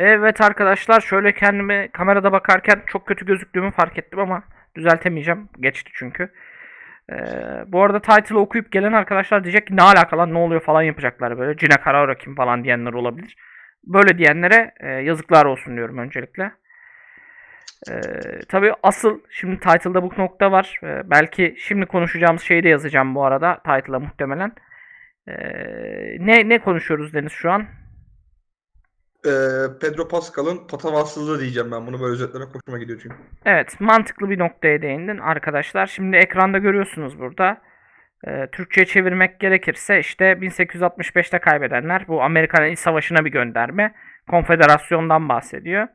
Evet arkadaşlar şöyle kendime kamerada bakarken çok kötü gözüktüğümü fark ettim ama düzeltemeyeceğim. Geçti çünkü. Ee, bu arada title'ı okuyup gelen arkadaşlar diyecek ki ne alaka lan ne oluyor falan yapacaklar böyle. Cine Karaora kim falan diyenler olabilir. Böyle diyenlere e, yazıklar olsun diyorum öncelikle. Ee, tabii asıl şimdi title'da bu nokta var. Ee, belki şimdi konuşacağımız şeyi de yazacağım bu arada title'a muhtemelen. Ee, ne ne konuşuyoruz Deniz şu an? Ee, Pedro Pascal'ın patavatsızlığı diyeceğim ben. Bunu böyle özetlemek hoşuma gidiyor çünkü. Evet, mantıklı bir noktaya değindin arkadaşlar. Şimdi ekranda görüyorsunuz burada. Ee, Türkçe'ye çevirmek gerekirse işte 1865'te kaybedenler bu Amerikan İç Savaşı'na bir gönderme. Konfederasyondan bahsediyor.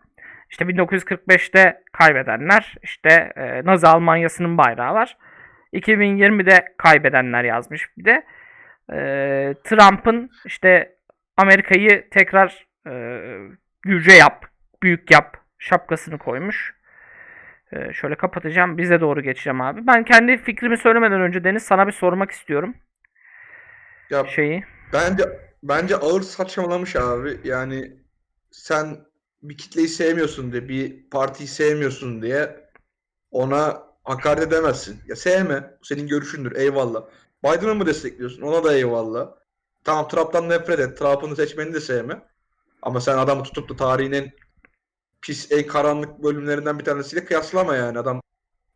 İşte 1945'te kaybedenler işte e, Nazi Almanyası'nın bayrağı var. 2020'de kaybedenler yazmış bir de. Ee, Trump'ın işte Amerika'yı tekrar e, yüce yap, büyük yap şapkasını koymuş. Ee, şöyle kapatacağım. Bize doğru geçeceğim abi. Ben kendi fikrimi söylemeden önce Deniz sana bir sormak istiyorum. Ya Şeyi. bence bence ağır saçmalamış abi. Yani sen bir kitleyi sevmiyorsun diye, bir partiyi sevmiyorsun diye ona hakaret edemezsin. Ya sevme. Senin görüşündür. Eyvallah. Biden'ı mı destekliyorsun? Ona da eyvallah. Tamam Trump'tan nefret et. Trump'ın seçmeni de sevme. Ama sen adamı tutup da tarihin en pis, en karanlık bölümlerinden bir tanesiyle kıyaslama yani. Adam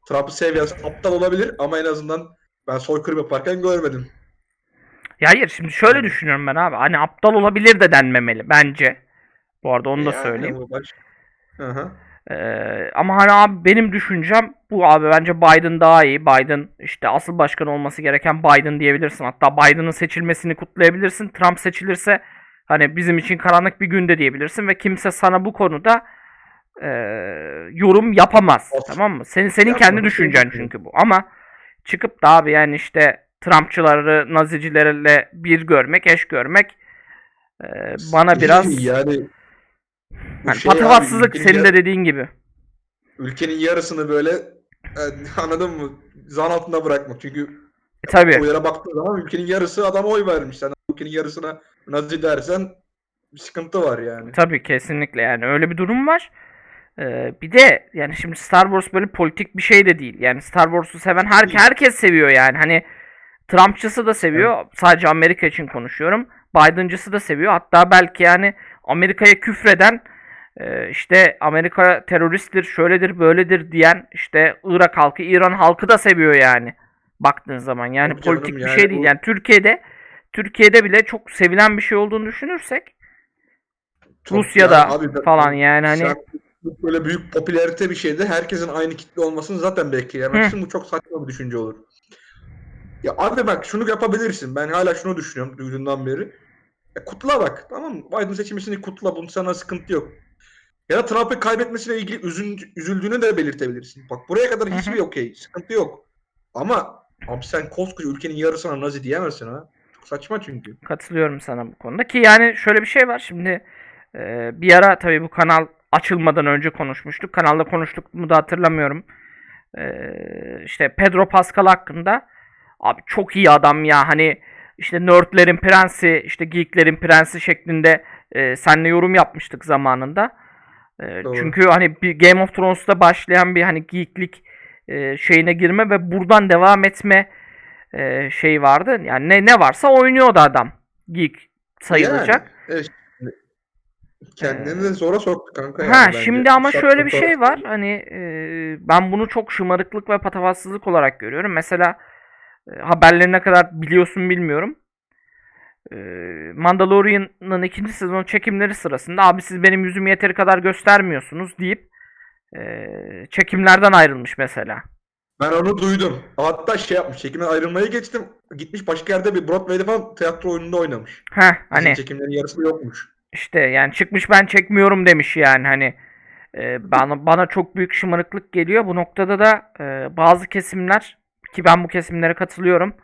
Trump'ı seviyorsa aptal olabilir ama en azından ben soykırım yaparken görmedim. Ya hayır şimdi şöyle düşünüyorum ben abi. Hani aptal olabilir de denmemeli bence. Bu arada onu da Yani söyleyeyim. bu baş- Hı hı. Ee, ama hani abi benim düşüncem bu abi bence Biden daha iyi. Biden işte asıl başkan olması gereken Biden diyebilirsin. Hatta Biden'ın seçilmesini kutlayabilirsin. Trump seçilirse hani bizim için karanlık bir günde diyebilirsin ve kimse sana bu konuda e, yorum yapamaz. Of. Tamam mı? Senin senin Yapma, kendi düşüncen çünkü bu. Ama çıkıp da abi yani işte Trumpçıları Nazicilerle bir görmek, eş görmek e, bana biraz yani yani şey abi, patavatsızlık ülkenin senin de dediğin gibi. ülkenin yarısını böyle e, anladın mı? Zan altında bırakmak. Çünkü E, tabii. oylara baktığın zaman ülkenin yarısı adama oy vermiş. Sen ülkenin yarısına Nazi dersen bir sıkıntı var yani. Tabii kesinlikle yani öyle bir durum var. Ee, bir de yani şimdi Star Wars böyle politik bir şey de değil. Yani Star Wars'u seven her, herkes seviyor yani. Hani Trumpçısı da seviyor. Sadece Amerika için konuşuyorum. Biden'cısı da seviyor. Hatta belki yani Amerika'ya küfreden e, işte Amerika teröristtir, şöyledir, böyledir diyen işte Irak halkı, İran halkı da seviyor yani. Baktığın zaman yani canım, politik bir yani şey değil. bu- Yani Türkiye'de Türkiye'de bile çok sevilen bir şey olduğunu düşünürsek Çok- Rusya'da yani abi falan yani hani böyle büyük popülarite bir şeyde herkesin aynı kitle olmasını zaten bekleyemezsin. Bu çok saçma bir düşünce olur. Ya abi bak şunu yapabilirsin. Ben hala şunu düşünüyorum duyduğundan beri. Ya kutla bak tamam mı? Biden seçilmesini kutla. Bunun sana sıkıntı yok. Ya da Trump'ın kaybetmesine ilgili üzün, üzüldüğünü de belirtebilirsin. Bak buraya kadar Hı hı. hiçbir okey. Sıkıntı yok. Ama abi sen koskoca ülkenin yarısına nazi diyemezsin ha. Saçma çünkü. Katılıyorum sana bu konuda ki yani şöyle bir şey var şimdi e, bir ara tabii bu kanal açılmadan önce konuşmuştuk. Kanalda konuştuk mu da hatırlamıyorum. E, işte Pedro Pascal hakkında abi çok iyi adam ya hani işte nerdlerin prensi işte geeklerin prensi şeklinde e, seninle yorum yapmıştık zamanında. E, Doğru. çünkü hani bir Game of Thrones'ta başlayan bir hani geeklik e, şeyine girme ve buradan devam etme e, şey vardı. Yani ne ne varsa oynuyordu adam. Geek sayılacak. Yani, evet, kendini de zora soktu kanka yani ha bence. şimdi ama Şart şöyle bir şey var. Hani e, ben bunu çok şımarıklık ve patavatsızlık olarak görüyorum. Mesela e, haberleri ne kadar biliyorsun bilmiyorum. E, Mandalorian'ın ikinci sezon çekimleri sırasında abi siz benim yüzümü yeteri kadar göstermiyorsunuz deyip e, çekimlerden ayrılmış mesela. Ben onu duydum. Hatta şey yapmış. Çekimden ayrılmaya geçtim. Gitmiş başka yerde bir Broadway'de falan tiyatro oyununda oynamış. Heh, Hani... hani çekimlerin yarısı yokmuş. İşte yani çıkmış ben çekmiyorum demiş yani hani e, bana bana çok büyük şımarıklık geliyor. Bu noktada da e, bazı kesimler ki ben bu kesimlere katılıyorum.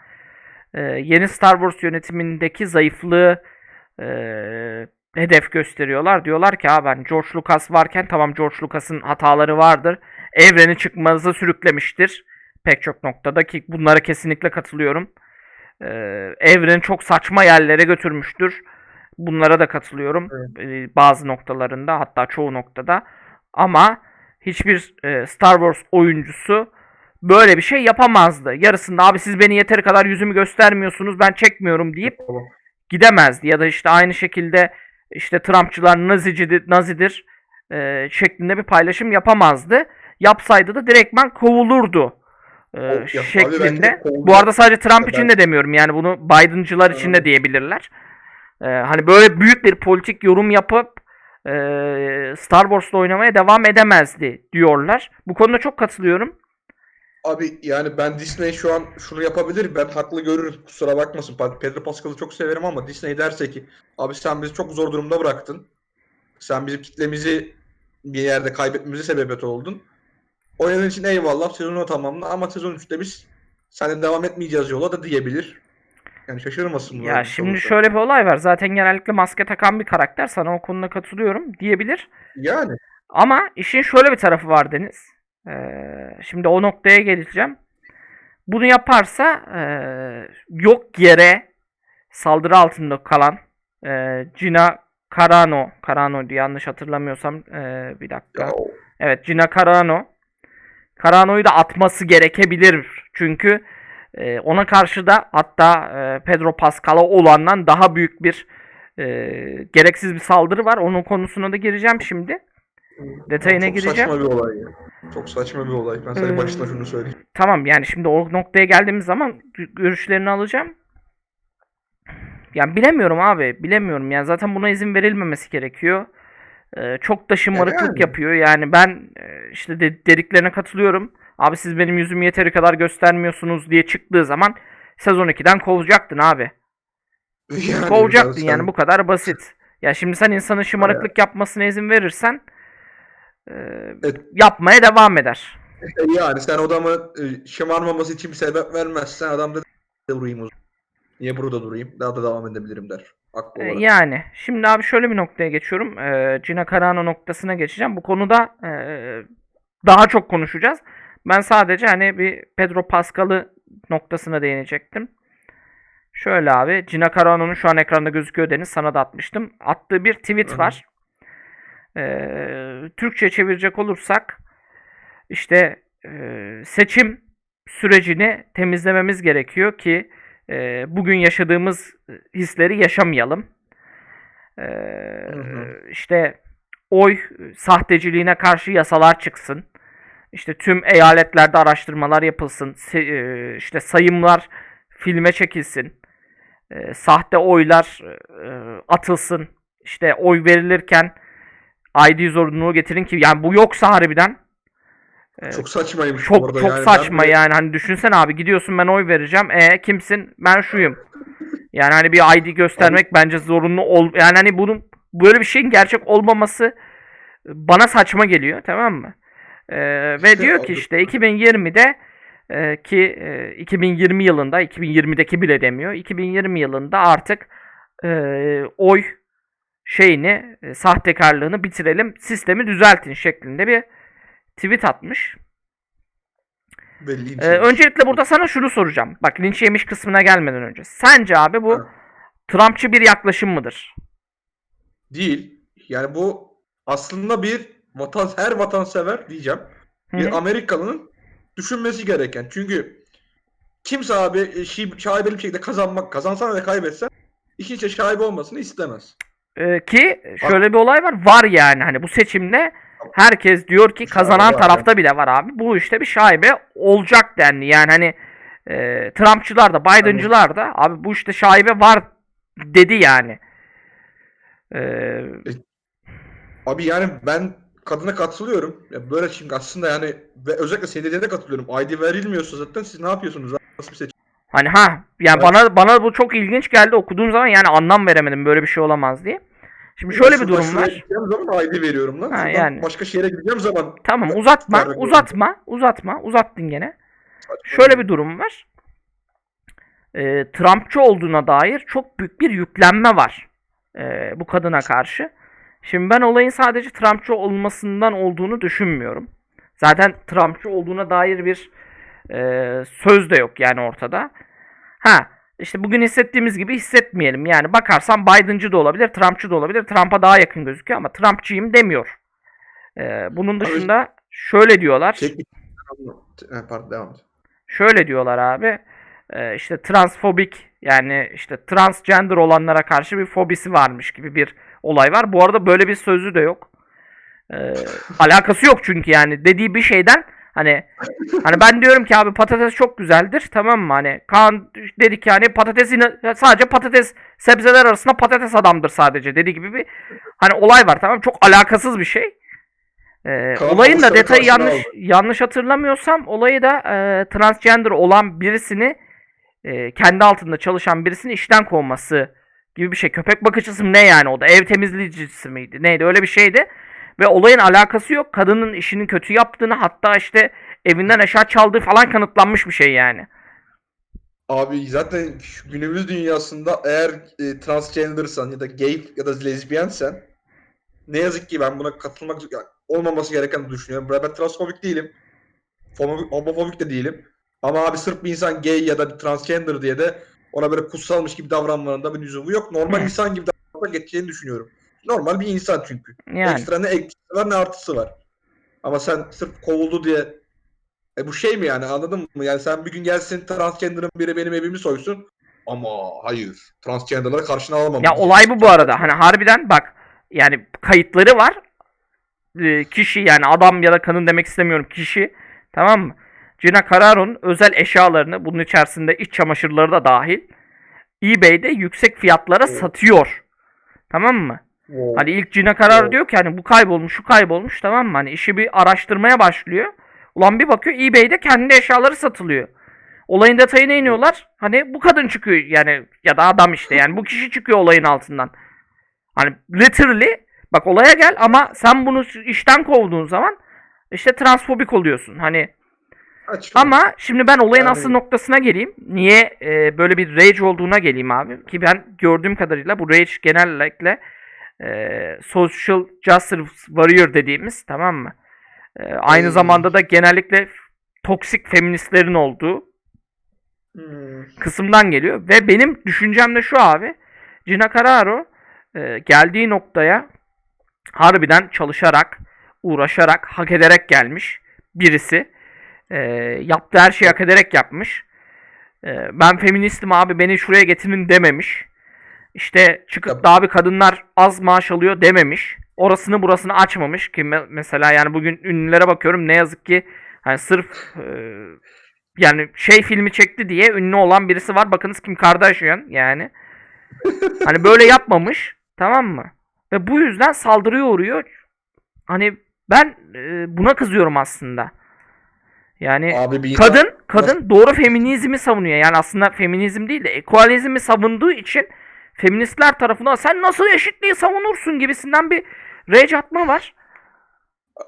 e, yeni Star Wars yönetimindeki zayıflığı e, hedef gösteriyorlar. Diyorlar ki ha ben George Lucas varken tamam George Lucas'ın hataları vardır. Evreni çıkmazı sürüklemiştir. Pek çok noktada ki bunlara kesinlikle katılıyorum. E, evreni çok saçma yerlere götürmüştür Bunlara da katılıyorum e, bazı noktalarında hatta çoğu noktada. Ama hiçbir e, Star Wars oyuncusu böyle bir şey yapamazdı. Yarısında abi siz beni yeteri kadar yüzümü göstermiyorsunuz ben çekmiyorum deyip gidemezdi. Ya da işte aynı şekilde işte Trumpçılar Nazicidir, Nazidir e, şeklinde bir paylaşım yapamazdı. Yapsaydı da direktmen kovulurdu e, ya, şeklinde. Bu arada sadece Trump Ya için ben- de demiyorum. Yani bunu Biden'cılar için de Evet. diyebilirler. E, hani böyle büyük bir politik yorum yapıp e, Star Wars'ta oynamaya devam edemezdi diyorlar. Bu konuda çok katılıyorum. Abi yani ben Disney şu an şunu yapabilir. Ben haklı görürüm. Kusura bakmasın. Pedro Pascal'ı çok severim ama Disney derse ki abi sen bizi çok zor durumda bıraktın. Sen bizim kitlemizi bir yerde kaybetmemize sebebiyet oldun. O neden için eyvallah sezonu tamamla ama sezon 3'te biz seninle devam etmeyeceğiz yola da diyebilir. Yani şaşırmasın. Ya şimdi şöyle bir olay var. Zaten genellikle maske takan bir karakter. Sana o konuda katılıyorum diyebilir. Yani Ama işin şöyle bir tarafı var Deniz. Ee, şimdi o noktaya geleceğim. Bunu yaparsa ee, yok yere saldırı altında kalan ee, Gina Carano, Carano diye yanlış hatırlamıyorsam ee, bir dakika. Evet Gina Carano. Carano'yu da atması gerekebilir. Çünkü e, ona karşı da hatta e, Pedro Pascal'a olandan daha büyük bir e, gereksiz bir saldırı var. Onun konusuna da gireceğim şimdi. Detayına çok gireceğim. saçma bir olay ya. Çok saçma bir olay. Ben sana Ee, başına şunu söyleyeyim. Tamam yani şimdi o noktaya geldiğimiz zaman gö- görüşlerini alacağım. Yani bilemiyorum abi. Bilemiyorum. Yani zaten buna izin verilmemesi gerekiyor. Ee, çok da şımarıklık yani. yapıyor. Yani ben e, işte de- dediklerine katılıyorum. Abi siz benim yüzümü yeteri kadar göstermiyorsunuz diye çıktığı zaman sezon 2'den kovacaktın abi. Yani Kovacaktın sen- yani bu kadar basit. Ya şimdi sen insanın şımarıklık yapmasına izin verirsen e, Evet. yapmaya devam eder. Yani sen adamı e, şımarmaması için bir sebep vermezsen adam da durayım o. Niye burada durayım? Daha da devam edebilirim der. Haklı E, olarak. Yani şimdi abi şöyle bir noktaya geçiyorum. E, Gina Carano noktasına geçeceğim. Bu konuda e, daha çok konuşacağız. Ben sadece hani bir Pedro Pascal'ı noktasına değinecektim. Şöyle abi Gina Carano'nun şu an ekranda gözüküyor Deniz sana da atmıştım. Attığı bir tweet Hı hı. var. E, Türkçe çevirecek olursak işte e, seçim sürecini temizlememiz gerekiyor ki e, bugün yaşadığımız hisleri yaşamayalım. E, hı. işte oy sahteciliğine karşı yasalar çıksın. İşte tüm eyaletlerde araştırmalar yapılsın. E, işte sayımlar filme çekilsin. E, sahte oylar e, atılsın. İşte oy verilirken ID zorunluluğu getirin ki yani bu yoksa harbiden Çok saçmaymış çok arada çok yani. saçma Ben de- yani hani düşünsene abi gidiyorsun ben oy vereceğim. E kimsin? Ben şuyum. Yani hani bir ID göstermek bence zorunlu ol yani hani bunun böyle bir şeyin gerçek olmaması bana saçma geliyor tamam mı? E, ve İşte diyor ki abi- işte 2020'de e, ki e, 2020 yılında 2020'deki bile demiyor. 2020 yılında artık e, oy şeyini e, sahtekarlığını bitirelim sistemi düzeltin şeklinde bir tweet atmış. Ee, öncelikle burada sana şunu soracağım. Bak linç yemiş kısmına gelmeden önce. Sence abi bu Ha. Trumpçı bir yaklaşım mıdır? Değil. Yani bu aslında bir vatan her vatansever diyeceğim. Bir. Amerikalının düşünmesi gereken. Çünkü kimse abi e, şi- şaibeli bir şekilde kazanmak, kazansan ve kaybetsen içe şaibe olmasını istemez. Ee, ki şöyle bir olay var. Var yani hani bu seçimde herkes diyor ki kazanan tarafta bile var abi. Bu işte bir şaibe olacak dendi. Yani hani e, Trumpçılar da Biden'cılar da abi bu işte şaibe var dedi yani. Ee, Abi yani ben kadına katılıyorum. Ya böyle şimdi aslında yani ve özellikle senin dediğine de katılıyorum. ID verilmiyorsa zaten siz ne yapıyorsunuz? Nasıl bir seçim? Hani ha yani Evet. bana bana bu çok ilginç geldi okuduğum zaman yani anlam veremedim böyle bir şey olamaz diye. Şimdi şöyle bir Şuradan durum var. Gideceğim zaman ID veriyorum lan. Ha, yani. Başka şehre gideceğim zaman. Tamam uzatma Vermek uzatma uzatma uzattın gene. Saçma Şöyle bir durum var. Ee, Trumpçı olduğuna dair çok büyük bir yüklenme var ee, bu kadına karşı. Şimdi ben olayın sadece Trumpçı olmasından olduğunu düşünmüyorum. Zaten Trumpçı olduğuna dair bir e, söz de yok yani ortada. Ha işte bugün hissettiğimiz gibi hissetmeyelim. Yani bakarsan Biden'cı da olabilir, Trump'çı da olabilir. Trump'a daha yakın gözüküyor ama Trump'çıyım demiyor. Ee, bunun dışında şöyle diyorlar. Ha, Pardon devam. Şöyle diyorlar abi. e, işte transfobik yani işte transgender olanlara karşı bir fobisi varmış gibi bir olay var. Bu arada böyle bir sözü de yok. E, alakası yok çünkü yani dediği bir şeyden hani hani ben diyorum ki abi patates çok güzeldir tamam mı? Hani Kaan dedi ki hani patatesin sadece patates sebzeler arasında patates adamdır sadece dediği gibi bir hani olay var tamam? Çok alakasız bir şey. E, Kaan olayın da detayı yanlış aldı. yanlış hatırlamıyorsam olayı da e, transgender olan birisini e, kendi altında çalışan birisini işten kovması gibi bir şey. Köpek bakıcısı mı ne yani o da ev temizleyicisi miydi neydi öyle bir şeydi. Ve olayın alakası yok. Kadının işini kötü yaptığını hatta işte evinden eşya çaldığı falan kanıtlanmış bir şey yani. Abi zaten şu günümüz dünyasında eğer e, transgendersan ya da gay ya da lezbiyensen ne yazık ki ben buna katılmak yani olmaması gereken düşünüyorum. Ben transfobik değilim. Homofobik, homofobik de değilim. Ama abi sırf bir insan gay ya da bir transgender diye de ona böyle kutsalmış gibi davranmanın bir lüzumu yok. Normal insan gibi davranmak geçeceğini düşünüyorum. Normal bir insan çünkü. Yani Ekstra ne eksisi var ne artısı var. Ama sen sırf kovuldu diye e bu şey mi yani anladın mı? Yani sen bir gün gelsin transgender'ın biri benim evimi soysun. Ama hayır. Transgender'ları karşına alamam. ya olay bu bu arada. Hani harbiden bak yani kayıtları var. Ee, kişi yani adam ya da kadın demek istemiyorum kişi tamam mı? Gina Cararo'nun özel eşyalarını bunun içerisinde iç çamaşırları da dahil eBay'de yüksek fiyatlara Evet. satıyor. Tamam mı? Wow. Hani ilk Gina Carano Evet. diyor ki hani bu kaybolmuş şu kaybolmuş tamam mı? Hani işi bir araştırmaya başlıyor. Ulan bir bakıyor eBay'de kendi eşyaları satılıyor. Olayın detayına iniyorlar. Hani bu kadın çıkıyor yani ya da adam işte yani bu kişi çıkıyor olayın altından. Hani literally bak olaya gel ama sen bunu işten kovduğun zaman işte transfobik oluyorsun. Hani Açma. ama şimdi ben olayın Yani- asıl noktasına geleyim. Niye e, böyle bir rage olduğuna geleyim abi. Ki ben gördüğüm kadarıyla bu rage genellikle e, social justice warrior dediğimiz tamam mı? E, aynı Hmm. zamanda da genellikle toksik feministlerin olduğu Hmm. kısımdan geliyor. Ve benim düşüncem de şu abi. Gina Carano e, geldiği noktaya harbiden çalışarak, uğraşarak, hak ederek gelmiş birisi. E, yaptığı her şeyi hak ederek yapmış. E, ben feministim abi beni şuraya getirin dememiş. İşte çıkıp Ya- da abi kadınlar az maaş alıyor dememiş. Orasını burasını açmamış ki me- mesela yani bugün ünlülere bakıyorum ne yazık ki hani sırf e, yani şey filmi çekti diye ünlü olan birisi var. Bakınız Kim Kardashian yani. Hani böyle yapmamış. Tamam mı? Ve bu yüzden saldırıya uğruyor. Hani ben e, buna kızıyorum aslında. Yani Abi bir kadın kadın doğru feminizmi savunuyor. Yani aslında feminizm değil de equalizmi savunduğu için feministler tarafından sen nasıl eşitliği savunursun gibisinden bir rage atma var.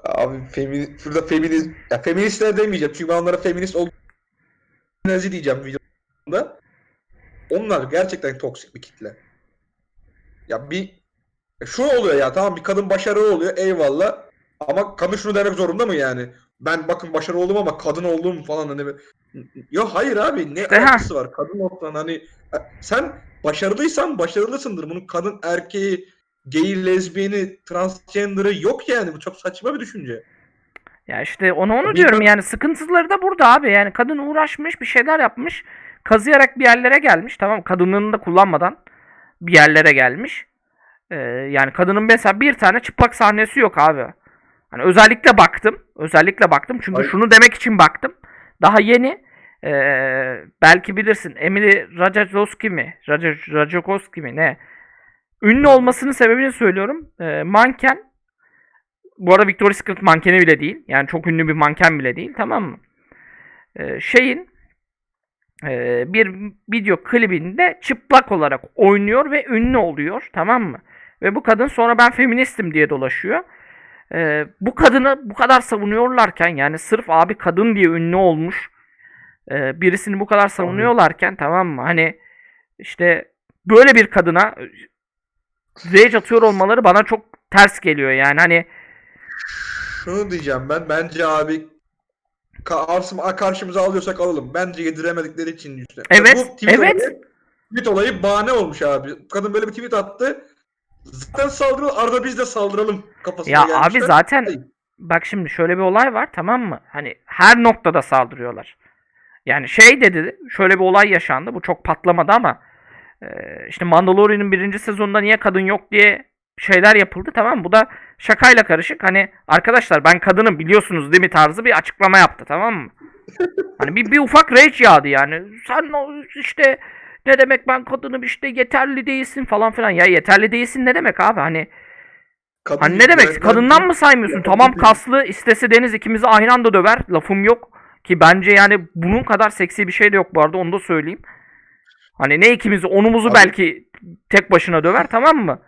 Abi femini, şurada feminist ya feministler demeyeceğim çünkü ben onlara feminist ol Nazi diyeceğim videomda. Onlar gerçekten toksik bir kitle. Ya bir şu oluyor ya tamam bir kadın başarılı oluyor eyvallah. Ama kadın şunu demek zorunda mı yani? Ben bakın başarılı oldum ama kadın oldum falan hani. Yok hayır abi ne İşte alakası var? Kadın olsan hani sen başarılıysan başarılısındır. Bunun kadın erkeği, gay, lezbiyeni, transgender'ı yok yani. Bu çok saçma bir düşünce. Ya işte onu onu Bir diyorum yani sıkıntıları da burada abi. Yani kadın uğraşmış bir şeyler yapmış. Kazıyarak bir yerlere gelmiş. Tamam kadınlığını da kullanmadan bir yerlere gelmiş. Ee, yani kadının mesela bir tane çıplak sahnesi yok abi. Hani özellikle baktım. Özellikle baktım. Çünkü Ay- şunu demek için baktım. Daha yeni ee, belki bilirsin Emily Ratajkowski mi? Ratajkowski mi ne? Ünlü olmasının sebebini söylüyorum. Ee, manken bu arada Victoria's Secret mankeni bile değil. Yani çok ünlü bir manken bile değil. Tamam mı? Ee, şeyin e, bir video klibinde çıplak olarak oynuyor ve ünlü oluyor. Tamam mı? Ve bu kadın sonra ben feministim diye dolaşıyor. Ee, bu kadını bu kadar savunuyorlarken yani sırf abi kadın diye ünlü olmuş e, birisini bu kadar savunuyorlarken tamam mı? Hani işte böyle bir kadına rage atıyor olmaları bana çok ters geliyor yani hani Şunu diyeceğim ben. Bence abi arsım- karşımıza alıyorsak alalım. Bence yediremedikleri için işte. Evet, Bu Twitter'da evet. bile- tweet olayı bahane olmuş abi. Kadın böyle bir tweet attı. Zaten saldıralım. Arada biz de saldıralım kafasına Ya gelmişler. abi zaten Hayır. bak şimdi şöyle bir olay var tamam mı? Hani her noktada saldırıyorlar. Yani şey dedi şöyle bir olay yaşandı. Bu çok patlamadı ama e, işte Mandalorian'ın birinci sezonunda niye kadın yok diye şeyler yapıldı tamam? Bu da şakayla karışık. Hani arkadaşlar ben kadınım biliyorsunuz değil mi tarzı bir açıklama yaptı tamam mı? Hani bir, bir ufak rage yağdı yani. Sen işte ne demek ben kadınım işte yeterli değilsin falan filan. Ya yeterli değilsin ne demek abi? Hani Kadın Hani ne demek? Kadından mı saymıyorsun? Tamam kaslı istese Deniz ikimizi aynı anda döver. Lafım yok. Ki bence yani bunun kadar seksi bir şey de yok bu arada onu da söyleyeyim. Hani ne ikimizi onumuzu Abi- belki tek başına döver tamam mı?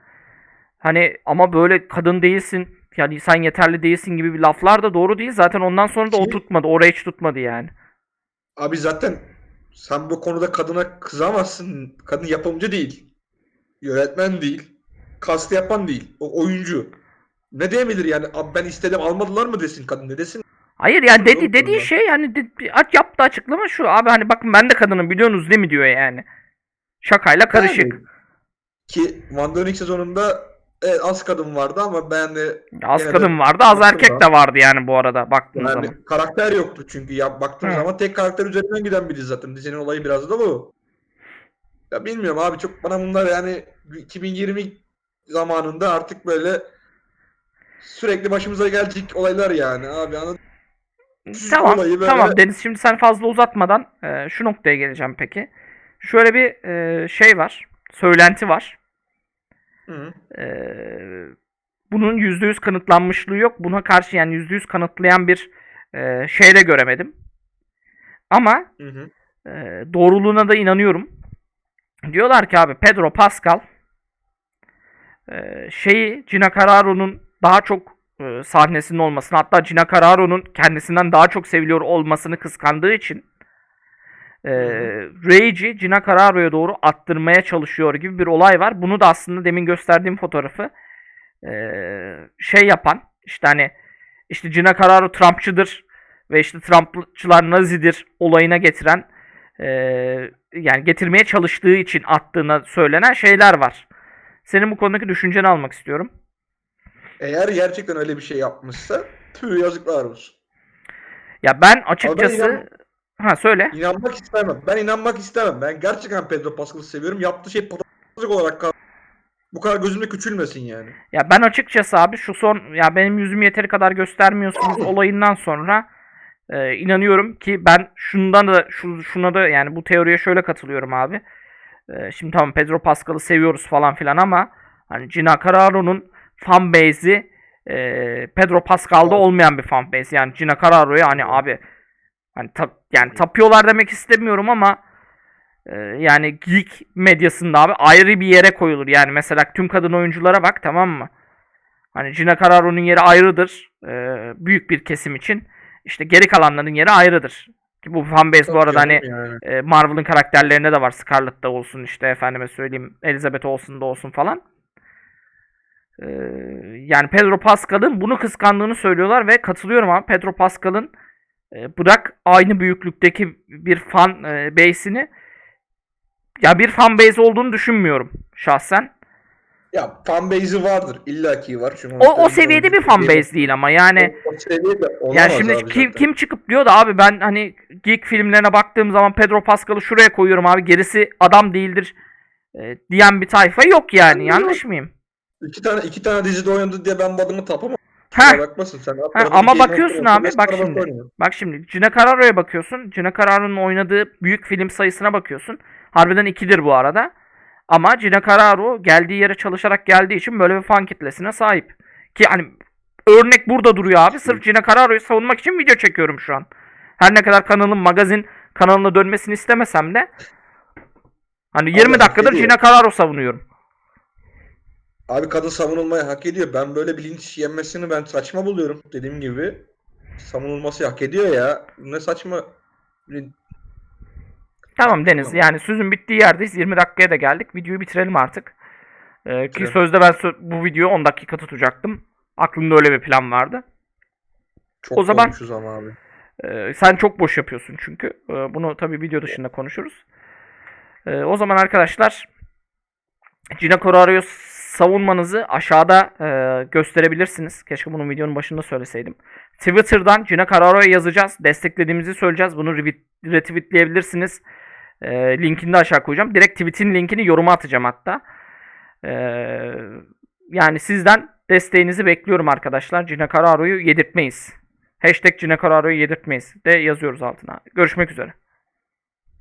Hani ama böyle kadın değilsin. Yani sen yeterli değilsin gibi bir laflar da doğru değil. Zaten ondan sonra da o tutmadı. O rage tutmadı yani. Abi zaten sen bu konuda kadına kızamazsın. Kadın yapımcı değil. Yönetmen değil. Kast yapan değil. O oyuncu. Ne diyebilir yani? Abi ben istedim almadılar mı desin kadın ne desin? Hayır yani dedi dediği şey hani de, aç yaptığı açıklama şu. Abi hani bakın ben de kadınım biliyorsunuz değil mi diyor yani. Şakayla karışık. Yani, ki Wanda ilk sezonunda evet, az kadın vardı ama ben de Az Gene de kadın vardı, az erkek zaman- de vardı yani bu arada baktığınız yani zaman. karakter yoktu çünkü ya baktığın Hı. zaman tek karakter üzerinden giden bir dizi zaten. Dizinin olayı biraz da bu. Ya bilmiyorum abi çok bana bunlar yani 2020 zamanında artık böyle sürekli başımıza gelecek olaylar yani abi anladın Tamam, böyle- tamam Deniz şimdi sen fazla uzatmadan e, şu noktaya geleceğim peki. Şöyle bir e, şey var, söylenti var. Hı. E, bunun %100 kanıtlanmışlığı yok. Buna karşı yani %100 kanıtlayan bir e, şey de göremedim. Ama Hı hı. e, doğruluğuna da inanıyorum. Diyorlar ki abi Pedro Pascal e, şeyi Gina Cararo'nun daha çok e, sahnesinin olmasını hatta Gina Cararo'nun kendisinden daha çok seviliyor olmasını kıskandığı için e, Rage'i Gina Cararo'ya doğru attırmaya çalışıyor gibi bir olay var. Bunu da aslında demin gösterdiğim fotoğrafı e, şey yapan işte hani işte Gina Carano Trumpçıdır ve işte Trumpçılar Nazidir olayına getiren e, yani getirmeye çalıştığı için attığına söylenen şeyler var. Senin bu konudaki düşünceni almak istiyorum. Eğer gerçekten öyle bir şey yapmışsa tüh yazıklar olsun. Ya ben açıkçası inan- ha söyle. İnanmak istemem. Ben inanmak istemem. Ben gerçekten Pedro Pascal'ı seviyorum. Yaptığı şey patolojik olarak kal- bu kadar gözümde küçülmesin yani. Ya ben açıkçası abi şu son ya benim yüzümü yeteri kadar göstermiyorsunuz olayından sonra e, inanıyorum ki ben şundan da şu, şuna da yani bu teoriye şöyle katılıyorum abi. E, şimdi tamam Pedro Pascal'ı seviyoruz falan filan ama hani Gina Cararo'nun fan base'i e, Pedro Pascal'da olmayan bir fan base. Yani Gina Cararo'ya hani abi hani tap, yani tapıyorlar demek istemiyorum ama e, yani geek medyasında abi ayrı bir yere koyulur. Yani mesela tüm kadın oyunculara bak tamam mı? Hani Gina Cararo'nun yeri ayrıdır. e, büyük bir kesim için. İşte geri kalanların yeri ayrıdır. Ki bu fanbase bu arada hani Yani. e, Marvel'ın karakterlerinde de var. Scarlett'ta olsun işte efendime söyleyeyim Elizabeth olsun da olsun falan. E, yani Pedro Pascal'ın bunu kıskandığını söylüyorlar ve katılıyorum abi. Pedro Pascal'ın e, bırak aynı büyüklükteki bir fan e, base'ini ya bir fan base olduğunu düşünmüyorum şahsen. Ya fanbase'i vardır. İlla ki var. Çünkü O, o seviyede bir fan base değil ama yani O, o seviyede yani şimdi kim, zaten. kim çıkıp diyor da abi ben hani geek filmlerine baktığım zaman Pedro Pascal'ı şuraya koyuyorum abi gerisi adam değildir e, diyen bir tayfa yok yani Yok. yanlış mıyım? İki tane iki tane dizide oynadı diye ben bu adamı tapamam. Kusura bakmasın sen. tarafı ama bakıyorsun abi, bak şimdi. oynuyor. bak şimdi Gina Cararo'ya bakıyorsun. Gina Cararo'nun oynadığı büyük film sayısına bakıyorsun. Harbiden ikidir bu arada. Ama Gina Carano geldiği yere çalışarak geldiği için böyle bir fan kitlesine sahip. Ki hani örnek burada duruyor abi. Sırf Gina Cararo'yu savunmak için video çekiyorum şu an. Her ne kadar kanalın magazin kanalına dönmesini istemesem de hani 20 hak dakikadır ediyor. Gina Carano savunuyorum. Abi kadın savunulmayı hak ediyor. Ben böyle bir linç yenmesini ben saçma buluyorum. Dediğim gibi. Savunulması hak ediyor ya. Ne saçma. Tamam Deniz Tamam. yani sözün bittiği yerdeyiz. 20 dakikaya da geldik. Videoyu bitirelim artık. Ee, ki Bitirelim. sözde ben bu videoyu 10 dakika tutacaktım. Aklımda öyle bir plan vardı. Çok O zaman- ama abi. Ee, sen çok boş yapıyorsun çünkü. Ee, bunu tabii video dışında konuşuruz. Ee, o zaman arkadaşlar Gina Cararo'yu savunmanızı aşağıda e, gösterebilirsiniz. Keşke bunu videonun başında söyleseydim. Twitter'dan Gina Cararo'ya yazacağız. Desteklediğimizi söyleyeceğiz. Bunu retweet- retweetleyebilirsiniz. E, linkini de aşağı koyacağım. Direkt tweet'in linkini yoruma atacağım hatta. E, yani sizden desteğinizi bekliyorum arkadaşlar. Gina Cararo'yu yedirtmeyiz. Hashtag Gina Cararo'yu yedirtmeyiz de yazıyoruz altına. Görüşmek üzere.